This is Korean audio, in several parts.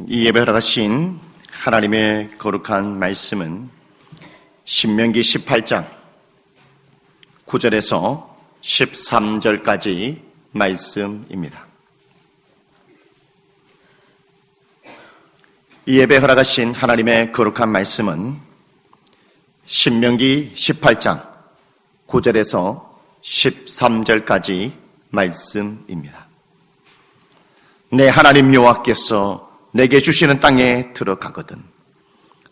이 예배하러 가신 하나님의 거룩한 말씀은 신명기 18장 9절에서 13절까지 말씀입니다. 이 예배 허락하신 하나님의 거룩한 말씀은 신명기 18장 9절에서 13절까지 말씀입니다. 내 하나님 여호와께서 내게 주시는 땅에 들어가거든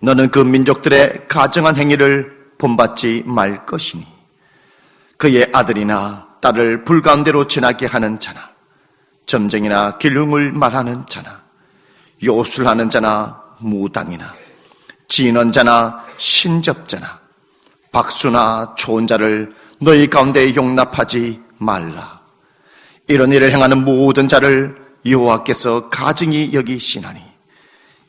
너는 그 민족들의 가정한 행위를 본받지 말 것이니 그의 아들이나 딸을 불 가운데로 지나게 하는 자나 점쟁이나 길흉을 말하는 자나 요술하는 자나 무당이나 진언자나 신접자나 박수나 좋은 자를 너희 가운데 용납하지 말라. 이런 일을 행하는 모든 자를 여호와께서 가증히 여기시나니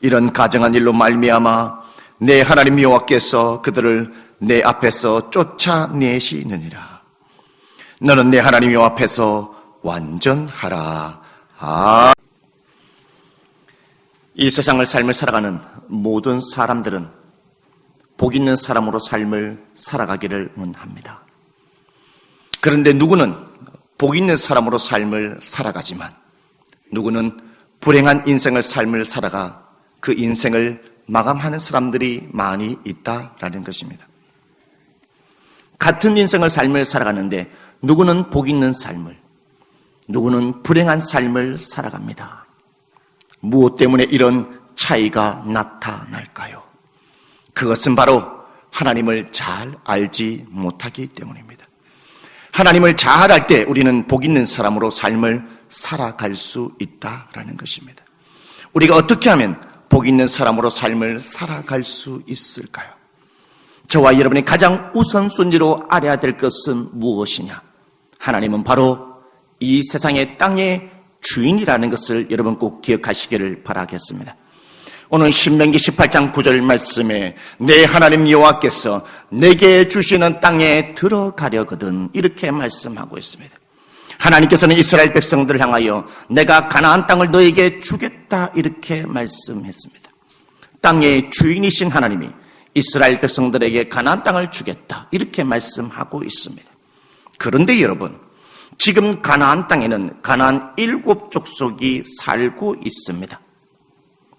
이런 가증한 일로 말미암아 내 하나님 여호와께서 그들을 내 앞에서 쫓아내시느니라. 너는 내 하나님 여호와 앞에서 완전하라. 아. 이 세상을 삶을 살아가는 모든 사람들은 복 있는 사람으로 삶을 살아가기를 원합니다. 그런데 누구는 복 있는 사람으로 삶을 살아가지만 누구는 불행한 인생을 삶을 살아가 그 인생을 마감하는 사람들이 많이 있다라는 것입니다. 같은 인생을 삶을 살아가는데 누구는 복 있는 삶을, 누구는 불행한 삶을 살아갑니다. 무엇 때문에 이런 차이가 나타날까요? 그것은 바로 하나님을 잘 알지 못하기 때문입니다. 하나님을 잘알때 우리는 복 있는 사람으로 삶을 살아갈 수 있다라는 것입니다. 우리가 어떻게 하면 복 있는 사람으로 삶을 살아갈 수 있을까요? 저와 여러분이 가장 우선순위로 알아야 될 것은 무엇이냐? 하나님은 바로 이 세상의 땅의 주인이라는 것을 여러분 꼭 기억하시기를 바라겠습니다. 오늘 신명기 18장 9절 말씀에 내 하나님 여호와께서 내게 주시는 땅에 들어가려거든 이렇게 말씀하고 있습니다. 하나님께서는 이스라엘 백성들을 향하여 내가 가나안 땅을 너에게 주겠다 이렇게 말씀했습니다. 땅의 주인이신 하나님이 이스라엘 백성들에게 가나안 땅을 주겠다 이렇게 말씀하고 있습니다. 그런데 여러분 지금 가나안 땅에는 가나안 일곱 족속이 살고 있습니다.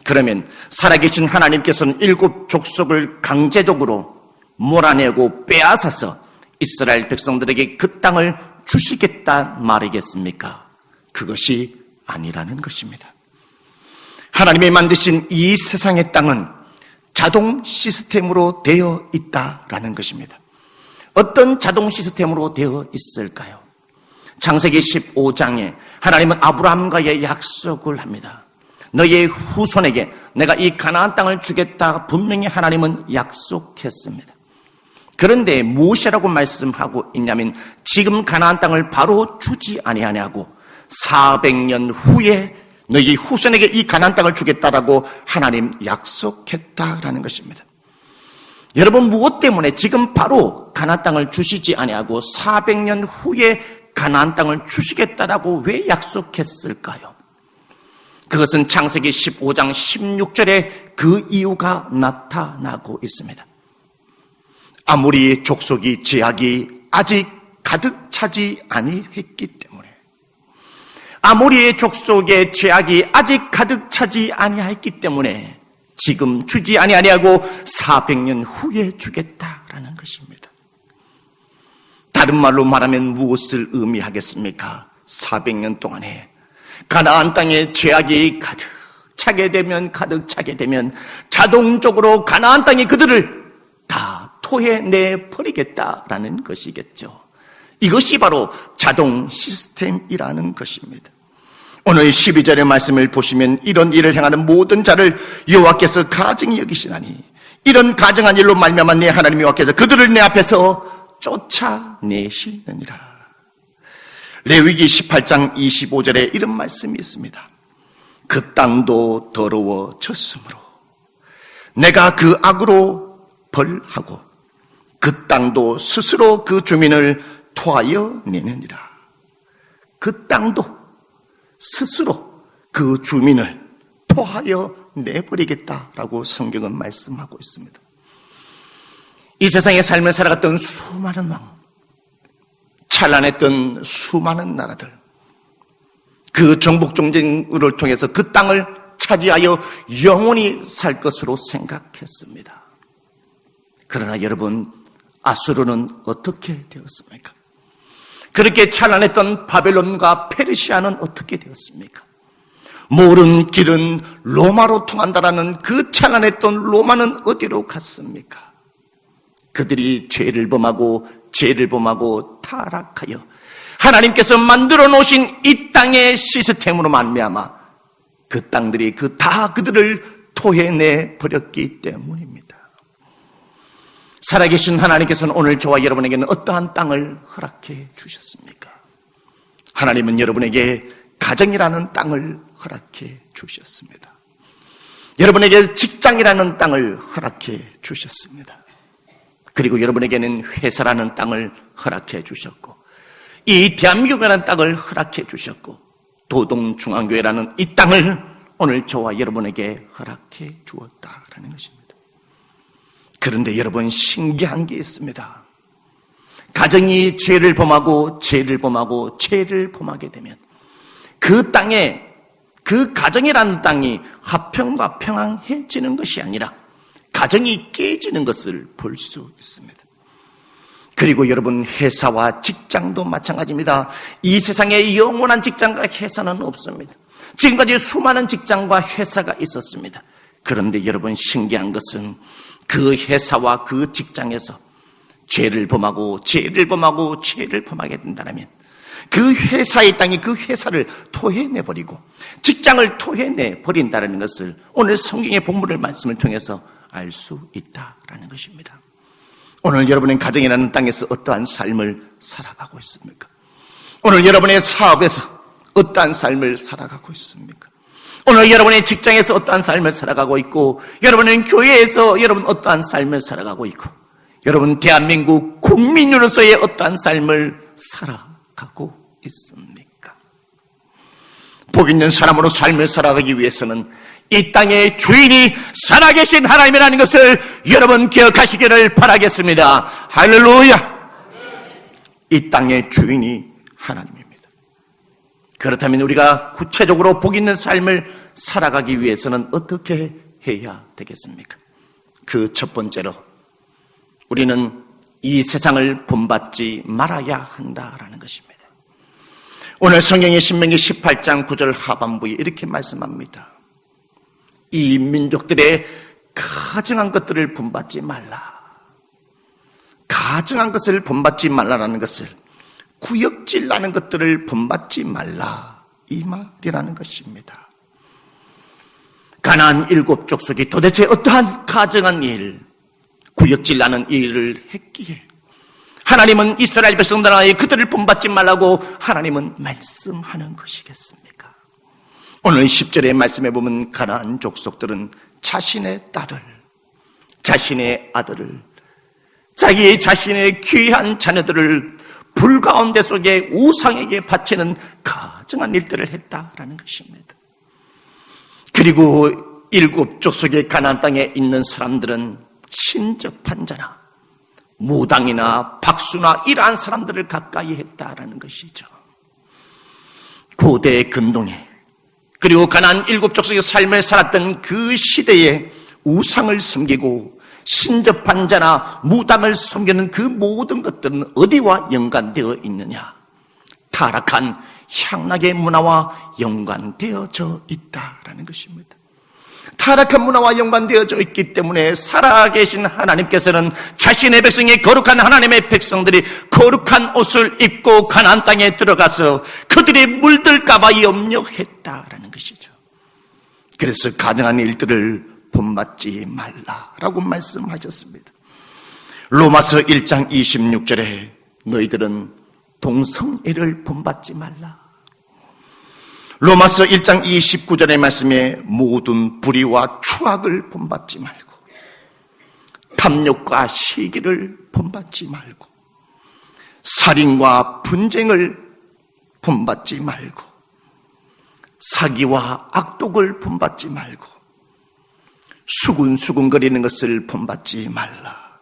그러면 살아계신 하나님께서는 일곱 족속을 강제적으로 몰아내고 빼앗아서 이스라엘 백성들에게 그 땅을 주시겠다 말이겠습니까? 그것이 아니라는 것입니다. 하나님이 만드신 이 세상의 땅은 자동 시스템으로 되어 있다라는 것입니다. 어떤 자동 시스템으로 되어 있을까요? 창세기 15장에 하나님은 아브라함과의 약속을 합니다. 너의 후손에게 내가 이 가나안 땅을 주겠다 분명히 하나님은 약속했습니다. 그런데 무엇이라고 말씀하고 있냐면 지금 가나안 땅을 바로 주지 아니하냐고 400년 후에 너희 후손에게 이 가나안 땅을 주겠다라고 하나님 약속했다라는 것입니다. 여러분 무엇 때문에 지금 바로 가나안 땅을 주시지 아니하고 400년 후에 가나안 땅을 주시겠다라고 왜 약속했을까요? 그것은 창세기 15장 16절에 그 이유가 나타나고 있습니다. 아무리 족속이 제약이 아직 가득 차지 아니했기 때문에 아무리의 족속의 죄악이 아직 가득 차지 아니했기 때문에 지금 주지 아니하고 400년 후에 주겠다라는 것입니다. 다른 말로 말하면 무엇을 의미하겠습니까? 400년 동안에 가나안 땅에 죄악이 가득 차게 되면 가득 차게 되면 자동적으로 가나안 땅이 그들을 다 토해내 버리겠다라는 것이겠죠. 이것이 바로 자동 시스템이라는 것입니다. 오늘 12절의 말씀을 보시면 이런 일을 행하는 모든 자를 여호와께서 가증히 여기시나니 이런 가증한 일로 말미암아 내 하나님 여호와께서 그들을 내 앞에서 쫓아내시느니라. 레위기 18장 25절에 이런 말씀이 있습니다. 그 땅도 더러워졌으므로 내가 그 악으로 벌하고 그 땅도 스스로 그 주민을 토하여 내느니라. 그 땅도 스스로 그 주민을 토하여 내버리겠다라고 성경은 말씀하고 있습니다. 이 세상의 삶을 살아갔던 수많은 왕, 찬란했던 수많은 나라들, 그 정복 정쟁을 통해서 그 땅을 차지하여 영원히 살 것으로 생각했습니다. 그러나 여러분, 아수르는 어떻게 되었습니까? 그렇게 찬란했던 바벨론과 페르시아는 어떻게 되었습니까? 모른 길은 로마로 통한다라는 그 찬란했던 로마는 어디로 갔습니까? 그들이 죄를 범하고 죄를 범하고 타락하여 하나님께서 만들어 놓으신 이 땅의 시스템으로 만미암아 그 땅들이 그 다 그들을 토해내 버렸기 때문입니다. 살아계신 하나님께서는 오늘 저와 여러분에게는 어떠한 땅을 허락해 주셨습니까? 하나님은 여러분에게 가정이라는 땅을 허락해 주셨습니다. 여러분에게 직장이라는 땅을 허락해 주셨습니다. 그리고 여러분에게는 회사라는 땅을 허락해 주셨고, 이 대한민국이라는 땅을 허락해 주셨고, 도동중앙교회라는 이 땅을 오늘 저와 여러분에게 허락해 주었다라는 것입니다. 그런데 여러분 신기한 게 있습니다. 가정이 죄를 범하고 죄를 범하고 죄를 범하게 되면 그 땅에 그 가정이라는 땅이 화평과 평안해지는 것이 아니라 가정이 깨지는 것을 볼 수 있습니다. 그리고 여러분 회사와 직장도 마찬가지입니다. 이 세상에 영원한 직장과 회사는 없습니다. 지금까지 수많은 직장과 회사가 있었습니다. 그런데 여러분 신기한 것은 그 회사와 그 직장에서 죄를 범하고 죄를 범하고 죄를 범하게 된다면 그 회사의 땅이 그 회사를 토해내 버리고 직장을 토해내 버린다는 것을 오늘 성경의 본문을 말씀을 통해서 알 수 있다라는 것입니다. 오늘 여러분의 가정이라는 땅에서 어떠한 삶을 살아가고 있습니까? 오늘 여러분의 사업에서 어떠한 삶을 살아가고 있습니까? 오늘 여러분의 직장에서 어떠한 삶을 살아가고 있고, 여러분은 교회에서 여러분 어떠한 삶을 살아가고 있고, 여러분 대한민국 국민으로서의 어떠한 삶을 살아가고 있습니까? 복 있는 사람으로 삶을 살아가기 위해서는 이 땅의 주인이 살아계신 하나님이라는 것을 여러분 기억하시기를 바라겠습니다. 할렐루야! 이 땅의 주인이 하나님입니다. 그렇다면 우리가 구체적으로 복 있는 삶을 살아가기 위해서는 어떻게 해야 되겠습니까? 그 첫 번째로 우리는 이 세상을 본받지 말아야 한다라는 것입니다. 오늘 성경의 신명기 18장 9절 하반부에 이렇게 말씀합니다. 이 민족들의 가증한 것들을 본받지 말라. 가증한 것을 본받지 말라라는 것을 구역질 나는 것들을 본받지 말라. 이 말이라는 것입니다. 가난 일곱 족속이 도대체 어떠한 가증한 일, 구역질 나는 일을 했기에 하나님은 이스라엘 백성들에게 그들을 본받지 말라고 하나님은 말씀하는 것이겠습니까? 오늘 10절의 말씀에 보면 가나안 족속들은 자신의 딸을 자신의 아들을 자기 자신의 귀한 자녀들을 불 가운데 속에 우상에게 바치는 가증한 일들을 했다라는 것입니다. 그리고 일곱 족속의 가나안 땅에 있는 사람들은 신접한 자나 무당이나 박수나 이러한 사람들을 가까이 했다라는 것이죠. 고대 근동에 그리고 가난 일곱 족속의 삶을 살았던 그 시대에 우상을 섬기고 신접한 자나 무당을 섬기는 그 모든 것들은 어디와 연관되어 있느냐? 타락한 향락의 문화와 연관되어져 있다라는 것입니다. 타락한 문화와 연관되어져 있기 때문에 살아계신 하나님께서는 자신의 백성이 거룩한 하나님의 백성들이 거룩한 옷을 입고 가나안 땅에 들어가서 그들이 물들까봐 염려했다라는 것이죠. 그래서 가정한 일들을 본받지 말라라고 말씀하셨습니다. 로마서 1장 26절에 너희들은 동성애를 본받지 말라. 로마서 1장 29절의 말씀에 모든 불의와 추악을 본받지 말고 탐욕과 시기를 본받지 말고 살인과 분쟁을 본받지 말고 사기와 악독을 본받지 말고 수군수군거리는 것을 본받지 말라.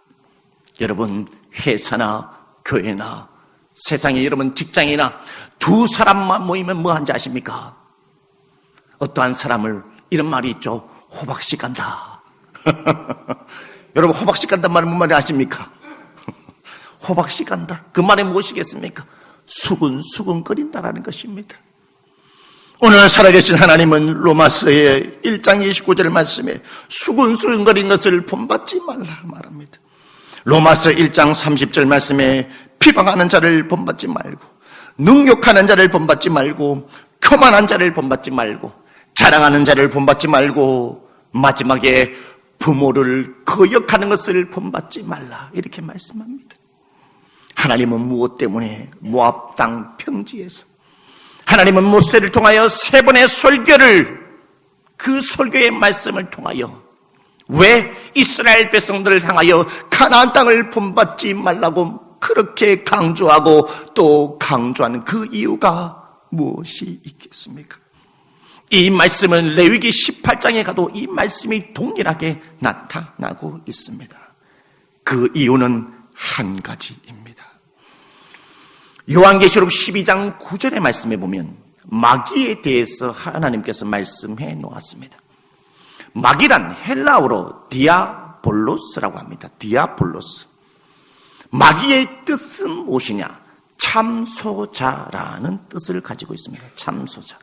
여러분 회사나 교회나 세상에 여러분 직장이나 두 사람만 모이면 뭐 한지 아십니까? 어떠한 사람을 이런 말이 있죠. 호박씨 간다. 여러분 호박씨 간단 말은 뭔 말이 아십니까? 호박씨 간다. 그 말이 무엇이겠습니까? 수근수근거린다라는 것입니다. 오늘 살아계신 하나님은 로마서의 1장 29절 말씀에 수근수근거린 것을 본받지 말라 말합니다. 로마서 1장 30절 말씀에 피방하는 자를 본받지 말고 능욕하는 자를 본받지 말고 교만한 자를 본받지 말고 자랑하는 자를 본받지 말고 마지막에 부모를 거역하는 것을 본받지 말라 이렇게 말씀합니다. 하나님은 무엇 때문에 모압 땅 평지에서 하나님은 모세를 통하여 세 번의 설교를 그 설교의 말씀을 통하여 왜 이스라엘 백성들을 향하여 가나안 땅을 본받지 말라고 그렇게 강조하고 또 강조하는 그 이유가 무엇이 있겠습니까? 이 말씀은 레위기 18장에 가도 이 말씀이 동일하게 나타나고 있습니다. 그 이유는 한 가지입니다. 요한계시록 12장 9절의 말씀에 보면 마귀에 대해서 하나님께서 말씀해 놓았습니다. 마귀란 헬라어로 디아볼로스라고 합니다. 디아볼로스. 마귀의 뜻은 무엇이냐? 참소자라는 뜻을 가지고 있습니다. 참소자.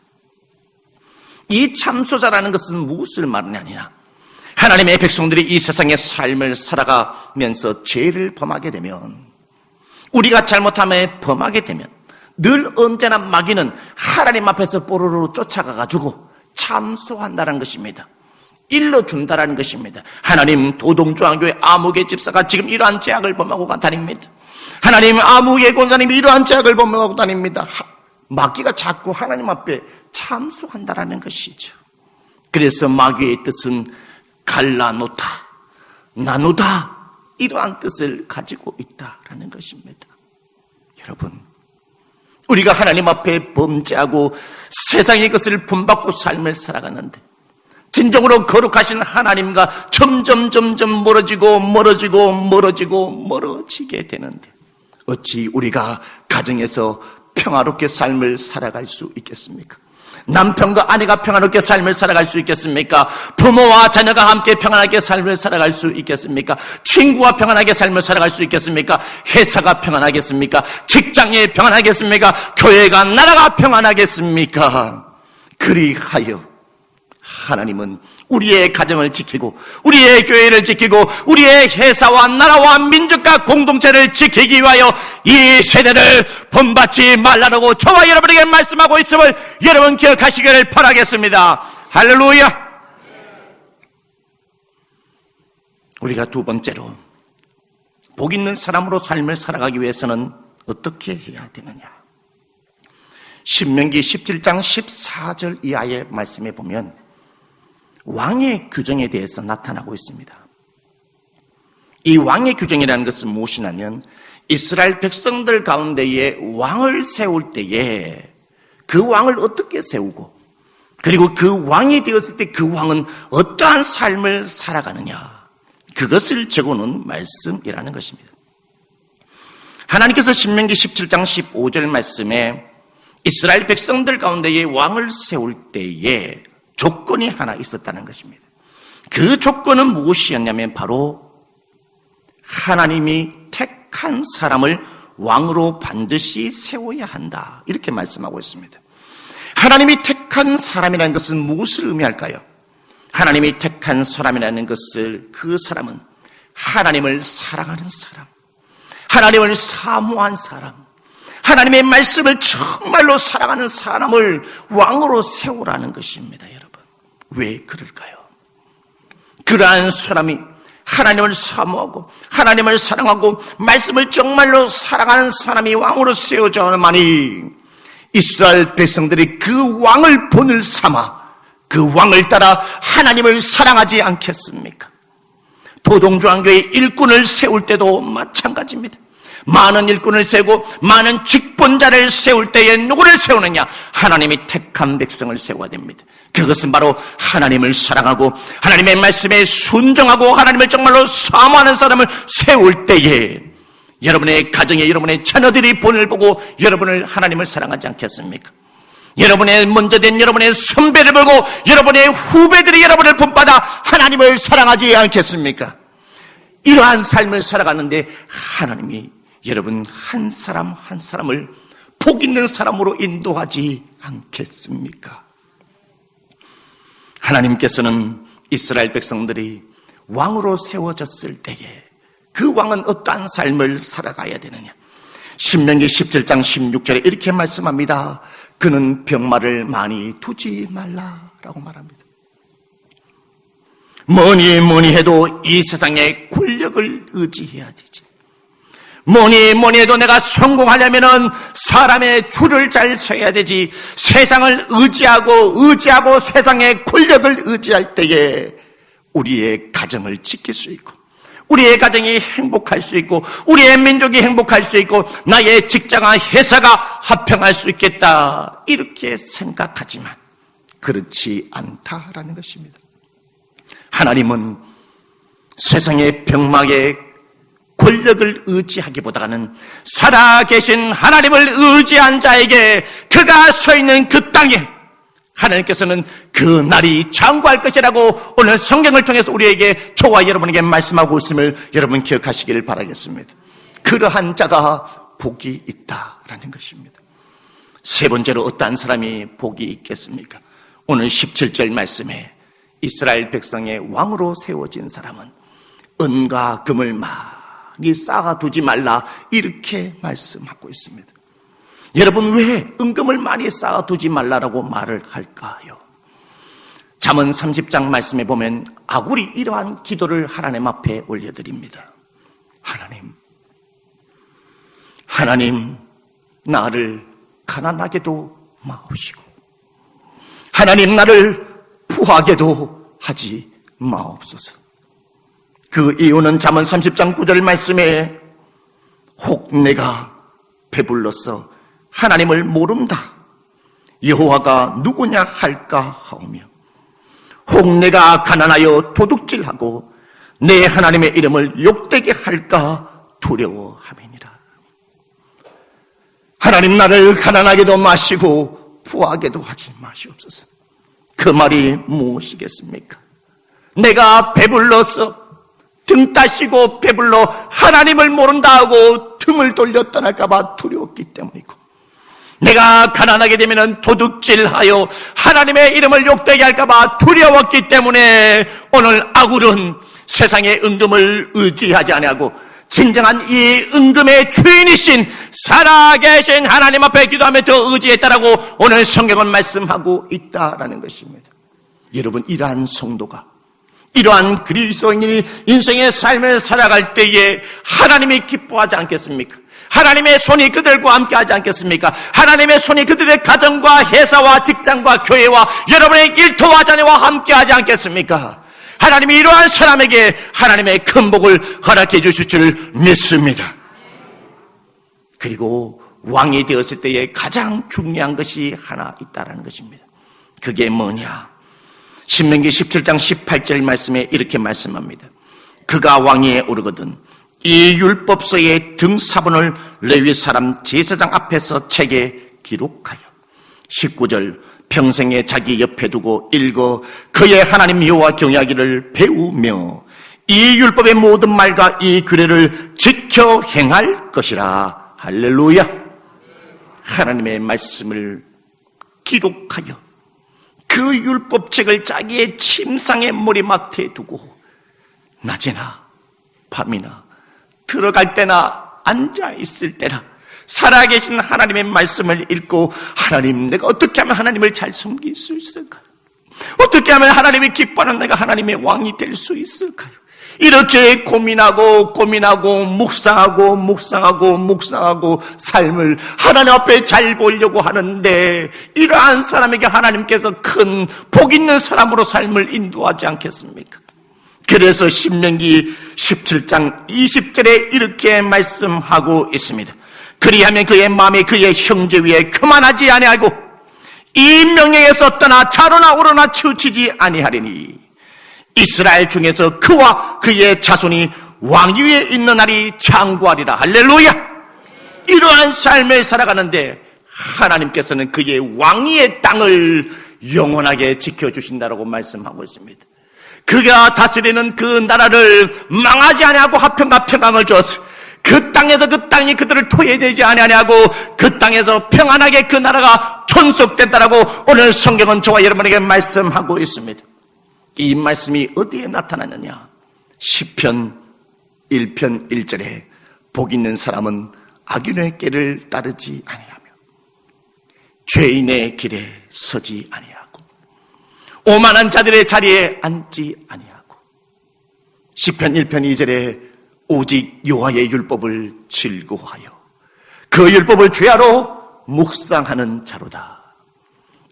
이 참소자라는 것은 무엇을 말하느냐? 하나님의 백성들이 이 세상의 삶을 살아가면서 죄를 범하게 되면 우리가 잘못함에 범하게 되면 늘 언제나 마귀는 하나님 앞에서 뽀로로 쫓아가 가지고 참소한다는 것입니다. 일러준다라는 것입니다. 하나님 도동중앙교회 아무개 집사가 지금 이러한 죄악을 범하고 다닙니다. 하나님 아무개 권사님이 이러한 죄악을 범하고 다닙니다. 마귀가 자꾸 하나님 앞에 참소한다라는 것이죠. 그래서 마귀의 뜻은 갈라놓다, 나누다 이러한 뜻을 가지고 있다라는 것입니다. 여러분, 우리가 하나님 앞에 범죄하고 세상의 것을 본받고 삶을 살아가는데 진정으로 거룩하신 하나님과 점점 점점 멀어지고 멀어지고 멀어지고 멀어지게 되는데 어찌 우리가 가정에서 평화롭게 삶을 살아갈 수 있겠습니까? 남편과 아내가 평화롭게 삶을 살아갈 수 있겠습니까? 부모와 자녀가 함께 평안하게 삶을 살아갈 수 있겠습니까? 친구와 평안하게 삶을 살아갈 수 있겠습니까? 회사가 평안하겠습니까? 직장이 평안하겠습니까? 교회가 나라가 평안하겠습니까? 그리하여 하나님은 우리의 가정을 지키고 우리의 교회를 지키고 우리의 회사와 나라와 민족과 공동체를 지키기 위하여 이 세대를 본받지 말라고 저와 여러분에게 말씀하고 있음을 여러분 기억하시기를 바라겠습니다. 할렐루야. 우리가 두 번째로 복 있는 사람으로 삶을 살아가기 위해서는 어떻게 해야 되느냐? 신명기 17장 14절 이하의 말씀에 보면 왕의 규정에 대해서 나타나고 있습니다. 이 왕의 규정이라는 것은 무엇이냐면 이스라엘 백성들 가운데에 왕을 세울 때에 그 왕을 어떻게 세우고 그리고 그 왕이 되었을 때 그 왕은 어떠한 삶을 살아가느냐 그것을 적어놓은 말씀이라는 것입니다. 하나님께서 신명기 17장 15절 말씀에 이스라엘 백성들 가운데에 왕을 세울 때에 조건이 하나 있었다는 것입니다. 그 조건은 무엇이었냐면 바로 하나님이 택한 사람을 왕으로 반드시 세워야 한다. 이렇게 말씀하고 있습니다. 하나님이 택한 사람이라는 것은 무엇을 의미할까요? 하나님이 택한 사람이라는 것을 그 사람은 하나님을 사랑하는 사람, 하나님을 사모한 사람, 하나님의 말씀을 정말로 사랑하는 사람을 왕으로 세우라는 것입니다, 여러분. 왜 그럴까요? 그러한 사람이 하나님을 사모하고 하나님을 사랑하고 말씀을 정말로 사랑하는 사람이 왕으로 세워져야만이 이스라엘 백성들이 그 왕을 본을 삼아 그 왕을 따라 하나님을 사랑하지 않겠습니까? 도동주왕교의 일꾼을 세울 때도 마찬가지입니다. 많은 일꾼을 세우고 많은 직분자를 세울 때에 누구를 세우느냐? 하나님이 택한 백성을 세워야 됩니다. 그것은 바로 하나님을 사랑하고 하나님의 말씀에 순종하고 하나님을 정말로 사모하는 사람을 세울 때에 여러분의 가정에 여러분의 자녀들이 본을 보고 여러분을 하나님을 사랑하지 않겠습니까? 여러분의 먼저 된 여러분의 선배를 보고 여러분의 후배들이 여러분을 본받아 하나님을 사랑하지 않겠습니까? 이러한 삶을 살아가는데 하나님이 여러분 한 사람 한 사람을 복 있는 사람으로 인도하지 않겠습니까? 하나님께서는 이스라엘 백성들이 왕으로 세워졌을 때에 그 왕은 어떠한 삶을 살아가야 되느냐? 신명기 17장 16절에 이렇게 말씀합니다. 그는 병마를 많이 두지 말라라고 말합니다. 뭐니 뭐니 해도 이 세상의 권력을 의지해야 되지. 뭐니 뭐니 해도 내가 성공하려면은 사람의 줄을 잘 서야 되지. 세상을 의지하고 의지하고 세상의 권력을 의지할 때에 우리의 가정을 지킬 수 있고 우리의 가정이 행복할 수 있고 우리의 민족이 행복할 수 있고 나의 직장과 회사가 화평할 수 있겠다 이렇게 생각하지만 그렇지 않다라는 것입니다. 하나님은 세상의 병막에 권력을 의지하기보다는 살아계신 하나님을 의지한 자에게 그가 서 있는 그 땅에 하나님께서는 그 날이 장구할 것이라고 오늘 성경을 통해서 우리에게 저와 여러분에게 말씀하고 있음을 여러분 기억하시기를 바라겠습니다. 그러한 자가 복이 있다라는 것입니다. 세 번째로 어떠한 사람이 복이 있겠습니까? 오늘 17절 말씀에 이스라엘 백성의 왕으로 세워진 사람은 은과 금을 많이 쌓아두지 말라 이렇게 말씀하고 있습니다. 여러분 왜 은금을 많이 쌓아두지 말라라고 말을 할까요? 잠언 30장 말씀에 보면 아굴이 이러한 기도를 하나님 앞에 올려드립니다. 하나님, 하나님 나를 가난하게도 마옵시고 하나님 나를 부하게도 하지 마옵소서. 그 이유는 잠언 30장 9절 말씀에 혹 내가 배불러서 하나님을 모른다. 여호와가 누구냐 할까 하오며 혹 내가 가난하여 도둑질하고 내 하나님의 이름을 욕되게 할까 두려워함이니라. 하나님 나를 가난하게도 마시고 부하게도 하지 마시옵소서. 그 말이 무엇이겠습니까? 내가 배불러서 등 따시고 배불러 하나님을 모른다 하고 등을 돌려 떠날까봐 두려웠기 때문이고 내가 가난하게 되면 도둑질하여 하나님의 이름을 욕되게 할까봐 두려웠기 때문에 오늘 아굴은 세상의 은금을 의지하지 아니하고 진정한 이 은금의 주인이신 살아계신 하나님 앞에 기도하며 더 의지했다라고 오늘 성경은 말씀하고 있다라는 것입니다. 여러분 이러한 성도가 이러한 그리스도인이 인생의 삶을 살아갈 때에 하나님이 기뻐하지 않겠습니까? 하나님의 손이 그들과 함께 하지 않겠습니까? 하나님의 손이 그들의 가정과 회사와 직장과 교회와 여러분의 일터와 자녀와 함께 하지 않겠습니까? 하나님이 이러한 사람에게 하나님의 큰 복을 허락해 주실 줄 믿습니다. 그리고 왕이 되었을 때에 가장 중요한 것이 하나 있다라는 것입니다. 그게 뭐냐? 신명기 17장 18절 말씀에 이렇게 말씀합니다. 그가 왕위에 오르거든 이 율법서의 등사본을 레위 사람 제사장 앞에서 책에 기록하여 19절 평생에 자기 옆에 두고 읽어 그의 하나님 여호와 경외하기를 배우며 이 율법의 모든 말과 이 규례를 지켜 행할 것이라 할렐루야 하나님의 말씀을 기록하여 그 율법책을 자기의 침상의 머리맡에 두고 낮에나 밤이나 들어갈 때나 앉아 있을 때나 살아계신 하나님의 말씀을 읽고 하나님 내가 어떻게 하면 하나님을 잘 섬길 수 있을까요? 어떻게 하면 하나님이 기뻐하는 내가 하나님의 왕이 될 수 있을까요? 이렇게 고민하고 고민하고 묵상하고 묵상하고 묵상하고 삶을 하나님 앞에 잘 보려고 하는데 이러한 사람에게 하나님께서 큰 복 있는 사람으로 삶을 인도하지 않겠습니까? 그래서 신명기 17장 20절에 이렇게 말씀하고 있습니다. 그리하면 그의 마음이 그의 형제 위에 그만하지 아니하고 이 명예에서 떠나 자로나 오로나 치우치지 아니하리니 이스라엘 중에서 그와 그의 자손이 왕위에 있는 날이 창구하리라 할렐루야 이러한 삶을 살아가는데 하나님께서는 그의 왕위의 땅을 영원하게 지켜주신다라고 말씀하고 있습니다 그가 다스리는 그 나라를 망하지 아니하고 화평과 평강을 주었어. 그 땅에서 그 땅이 그들을 토해내지 아니하고 그 땅에서 평안하게 그 나라가 존속된다라고 오늘 성경은 저와 여러분에게 말씀하고 있습니다. 이 말씀이 어디에 나타나느냐? 시편 1편 1절에 복 있는 사람은 악인의 길을 따르지 아니하며 죄인의 길에 서지 아니하고 오만한 자들의 자리에 앉지 아니하고 시편 1편 2절에 오직 여호와의 율법을 즐거워하여 그 율법을 죄하로 묵상하는 자로다.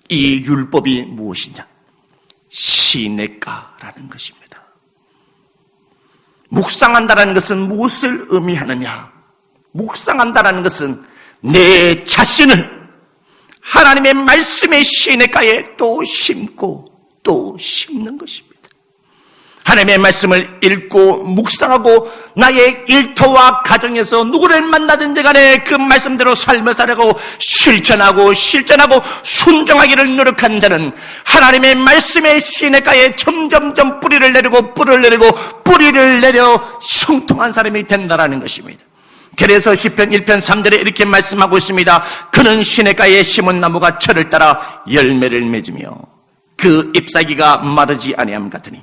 이 율법이 무엇이냐? 시내가라는 것입니다. 묵상한다는 것은 무엇을 의미하느냐? 묵상한다는 것은 내 자신을 하나님의 말씀의 시내가에 또 심고 또 심는 것입니다. 하나님의 말씀을 읽고 묵상하고 나의 일터와 가정에서 누구를 만나든지 간에 그 말씀대로 삶을 살아가고 실천하고 실천하고 순종하기를 노력한 자는 하나님의 말씀의 시내가에 점점점 뿌리를 내리고 뿌리를 내리고 뿌리를 내려 형통한 사람이 된다라는 것입니다. 그래서 시편 1편 3절에 이렇게 말씀하고 있습니다. 그는 시내가에 심은 나무가 철을 따라 열매를 맺으며 그 잎사귀가 마르지 아니함 같으니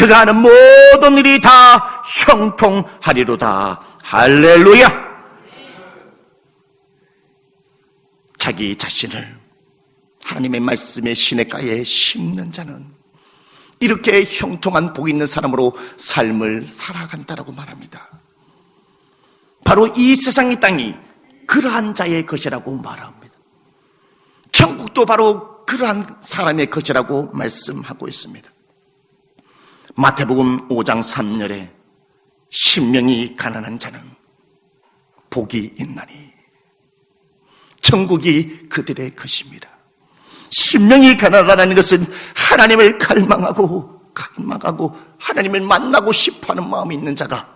그가 하는 모든 일이 다 형통하리로다. 할렐루야! 자기 자신을 하나님의 말씀의 시냇가에 심는 자는 이렇게 형통한 복 있는 사람으로 삶을 살아간다라고 말합니다. 바로 이 세상의 땅이 그러한 자의 것이라고 말합니다. 천국도 바로 그러한 사람의 것이라고 말씀하고 있습니다. 마태복음 5장 3절에 신명이 가난한 자는 복이 있나니 천국이 그들의 것입니다. 신명이 가난하다는 것은 하나님을 갈망하고 갈망하고 하나님을 만나고 싶어하는 마음이 있는 자가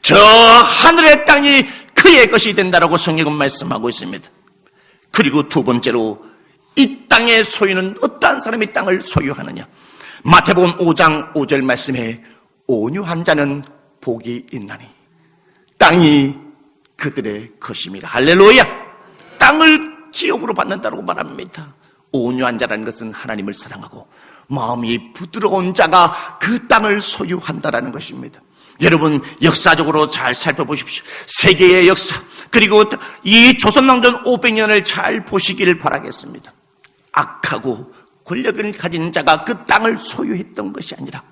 저 하늘의 땅이 그의 것이 된다라고 성경은 말씀하고 있습니다. 그리고 두 번째로 이 땅의 소유는 어떠한 사람이 땅을 소유하느냐? 마태복음 5장 5절 말씀에 온유한 자는 복이 있나니 땅이 그들의 것입니다. 할렐루야! 땅을 기업으로 받는다고 말합니다. 온유한 자라는 것은 하나님을 사랑하고 마음이 부드러운 자가 그 땅을 소유한다라는 것입니다. 여러분 역사적으로 잘 살펴보십시오. 세계의 역사 그리고 이 조선왕전 500년을 잘 보시기를 바라겠습니다. 악하고 권력을 가진 자가 그 땅을 소유했던 것이 아니라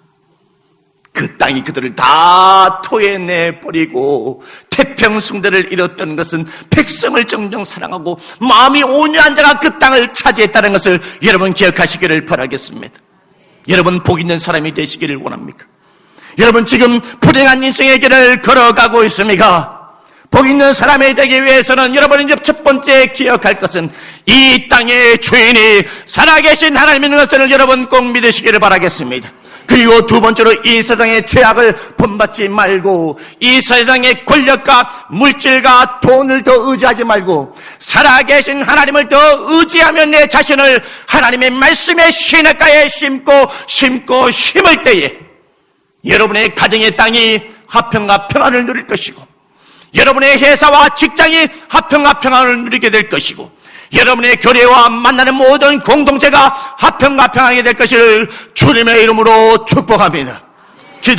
그 땅이 그들을 다 토해내 버리고 태평승대를 이뤘던 것은 백성을 정정 사랑하고 마음이 온유한 자가 그 땅을 차지했다는 것을 여러분 기억하시기를 바라겠습니다. 여러분 복 있는 사람이 되시기를 원합니까? 여러분 지금 불행한 인생의 길을 걸어가고 있습니까? 복 있는 사람이 되기 위해서는 여러분이 이제 첫 번째 기억할 것은 이 땅의 주인이 살아계신 하나님인 것을 여러분 꼭 믿으시기를 바라겠습니다. 그리고 두 번째로 이 세상의 죄악을 본받지 말고 이 세상의 권력과 물질과 돈을 더 의지하지 말고 살아계신 하나님을 더 의지하며 내 자신을 하나님의 말씀의 시냇가에 심고 심고 심을 때에 여러분의 가정의 땅이 화평과 평안을 누릴 것이고 여러분의 회사와 직장이 화평과 평안을 누리게 될 것이고 여러분의 교례와 만나는 모든 공동체가 화평과 평안하게 될 것을 주님의 이름으로 축복합니다. 기도